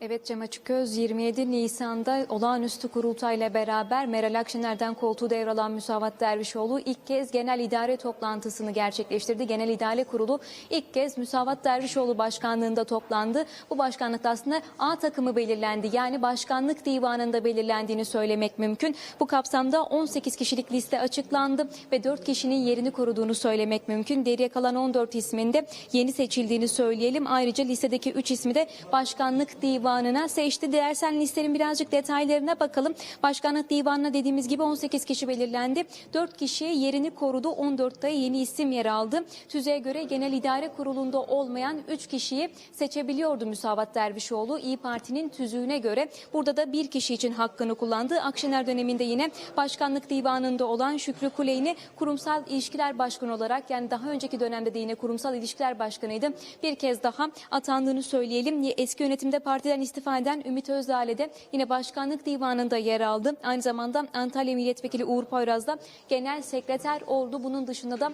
Evet Cem Açıköz 27 Nisan'da olağanüstü kurultayla beraber Meral Akşener'den koltuğu devralan Müsavat Dervişoğlu ilk kez genel idare toplantısını gerçekleştirdi. Genel İdare Kurulu ilk kez Müsavat Dervişoğlu başkanlığında toplandı. Bu başkanlıkta aslında A takımı belirlendi. Yani başkanlık divanında belirlendiğini söylemek mümkün. Bu kapsamda 18 kişilik liste açıklandı ve 4 kişinin yerini koruduğunu söylemek mümkün. Geriye kalan 14 isminde yeni seçildiğini söyleyelim. Ayrıca listedeki 3 ismi de başkanlık divanına seçti. Dilersen listenin birazcık detaylarına bakalım. Başkanlık divanına dediğimiz gibi 18 kişi belirlendi. 4 kişiye yerini korudu. 14'te yeni isim yer aldı. Tüzeye göre genel idare kurulunda olmayan 3 kişiyi seçebiliyordu Müsavat Dervişoğlu. İyi Parti'nin tüzüğüne göre burada da bir kişi için hakkını kullandı. Akşener döneminde yine başkanlık divanında olan Şükrü Kuleyni kurumsal ilişkiler başkanı olarak yani daha önceki dönemde de yine kurumsal ilişkiler başkanıydı. Bir kez daha atandığını söyleyelim. Eski yönetimde partiden istifa eden Ümit Özdağ'le de yine başkanlık divanında yer aldı. Aynı zamanda Antalya Milletvekili Uğur Poyraz da genel sekreter oldu. Bunun dışında da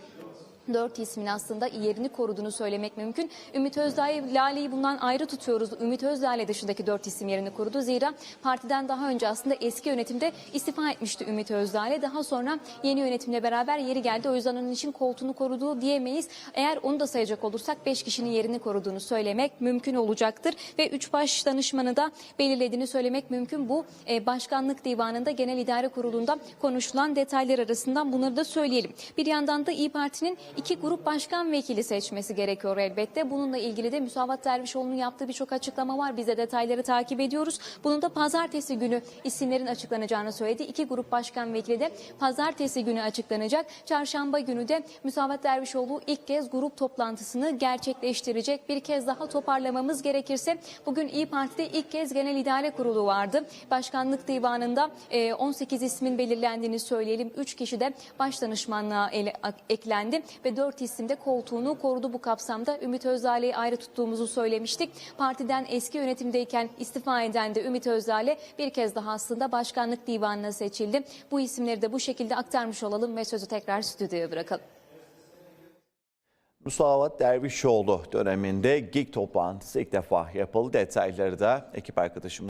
Dört ismin aslında yerini koruduğunu söylemek mümkün. Ümit Özdağ'ı, Lale'yi bundan ayrı tutuyoruz. Ümit Özdağ dışındaki dört isim yerini korudu. Zira partiden daha önce aslında eski yönetimde istifa etmişti Ümit Özdağ. Daha sonra yeni yönetimle beraber yeri geldi. O yüzden onun için koltuğunu koruduğu diyemeyiz. Eğer onu da sayacak olursak beş kişinin yerini koruduğunu söylemek mümkün olacaktır. Ve üç baş danışmanı da belirlediğini söylemek mümkün. Bu e, başkanlık divanında genel idare kurulunda konuşulan detaylar arasından bunları da söyleyelim. Bir yandan da İyi Parti'nin iki grup başkan vekili seçmesi gerekiyor elbette. Bununla ilgili de Müsavat Dervişoğlu'nun yaptığı birçok açıklama var. Biz de detayları takip ediyoruz. Bunun da pazartesi günü isimlerin açıklanacağını söyledi. İki grup başkan vekili de pazartesi günü açıklanacak. Çarşamba günü de Müsavat Dervişoğlu ilk kez grup toplantısını gerçekleştirecek. Bir kez daha toparlamamız gerekirse bugün İyi Parti'de ilk kez genel idare kurulu vardı. Başkanlık divanında e, 18 ismin belirlendiğini söyleyelim. 3 kişi de baş danışmanlığa ele- eklendi ve 4 isim de koltuğunu korudu bu kapsamda. Ümit Özdağ'ı ayrı tuttuğumuzu söylemiştik. Partiden eski yönetimdeyken istifa eden de Ümit Özdağ bir kez daha aslında başkanlık divanına seçildi. Bu isimleri de bu şekilde aktarmış olalım ve sözü tekrar stüdyoya bırakalım. Musavat Dervişoğlu döneminde GİK toplantısı ilk defa yapıldı. Detayları da ekip arkadaşım